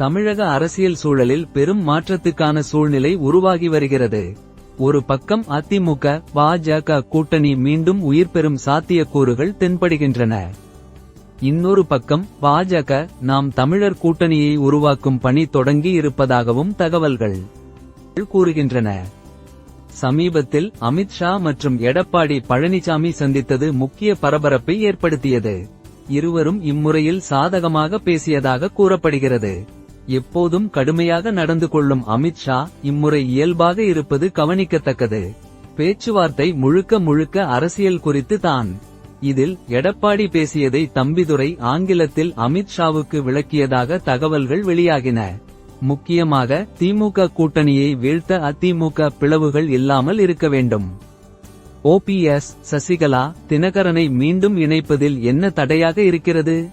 தமிழக அரசியல் சூழலில் பெரும் மாற்றத்துக்கான சூழ்நிலை உருவாகி வருகிறது. ஒரு பக்கம் அதிமுக பாஜக கூட்டணி மீண்டும் உயிர் பெறும் சாத்தியக்கூறுகள் தென்படுகின்றன. இன்னொரு பக்கம் பாஜக நாம் தமிழர் கூட்டணியை உருவாக்கும் பணி தொடங்கி இருப்பதாகவும் தகவல்கள் கூறுகின்றன. சமீபத்தில் அமித்ஷா மற்றும் எடப்பாடி பழனிசாமி சந்தித்தது முக்கிய பரபரப்பை ஏற்படுத்தியது. இருவரும் இம்முறையில் சாதகமாக பேசியதாக கூறப்படுகிறது. எப்போதும் கடுமையாக நடந்து கொள்ளும் அமித்ஷா இம்முறை இயல்பாக இருப்பது கவனிக்கத்தக்கது. பேச்சுவார்த்தை முழுக்க முழுக்க அரசியல் குறித்து தான். இதில் எடப்பாடி பேசியதை தம்பிதுரை ஆங்கிலத்தில் அமித்ஷாவுக்கு விளக்கியதாக தகவல்கள் வெளியாகின. முக்கியமாக திமுக கூட்டணியை வீழ்த்த அதிமுக பிளவுகள் இல்லாமல் இருக்க வேண்டும். ஓபிஎஸ் சசிகலா தினகரனை மீண்டும் இணைப்பதில் என்ன தடையாக இருக்கிறது?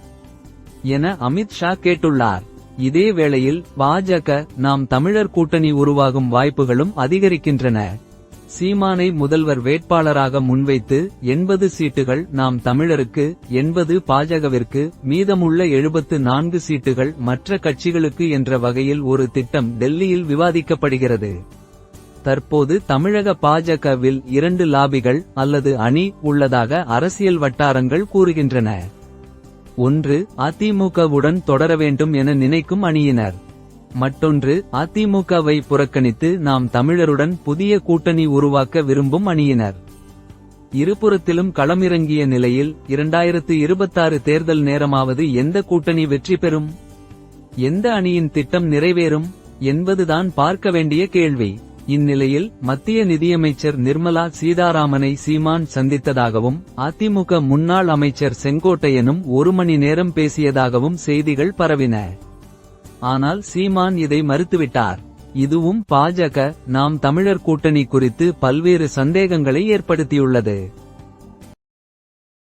என அமித்ஷா கேட்டுள்ளார். இதே வேளையில் பாஜக நாம் தமிழர் கூட்டணி உருவாகும் வாய்ப்புகளும் அதிகரிக்கின்றன. சீமானை முதல்வர் வேட்பாளராக முன்வைத்து எண்பது சீட்டுகள் நாம் தமிழருக்கு எண்பது பாஜகவிற்கு மீதமுள்ள எழுபத்து நான்கு சீட்டுகள் மற்ற கட்சிகளுக்கு என்ற வகையில் ஒரு திட்டம் டெல்லியில் விவாதிக்கப்படுகிறது. தற்போது தமிழக பாஜகவில் இரண்டு லாபிகள் அல்லது அணி உள்ளதாக அரசியல் வட்டாரங்கள் கூறுகின்றன. ஒன்று அதிமுகவுடன் தொடர வேண்டும் என நினைக்கும் அணியினர். மற்றொன்று அதிமுகவை புறக்கணித்து நாம் தமிழருடன் புதிய கூட்டணி உருவாக்க விரும்பும் அணியினர். இருபுறத்திலும் களமிறங்கிய நிலையில் இரண்டாயிரத்து இருபத்தாறு தேர்தல் நேரமாவது எந்த கூட்டணி வெற்றி பெறும்? எந்த அணியின் திட்டம் நிறைவேறும்? என்பதுதான் பார்க்க வேண்டிய கேள்வி. இந்நிலையில் மத்திய நிதியமைச்சர் நிர்மலா சீதாராமனை சீமான் சந்தித்ததாகவும் அதிமுக முன்னாள் அமைச்சர் செங்கோட்டையனும் ஒரு மணி நேரம் பேசியதாகவும் செய்திகள் பரவின. ஆனால் சீமான் இதை மறுத்துவிட்டார். இதுவும் பாஜக நாம் தமிழர் கூட்டணி குறித்து பல்வேறு சந்தேகங்களை ஏற்படுத்தியுள்ளது.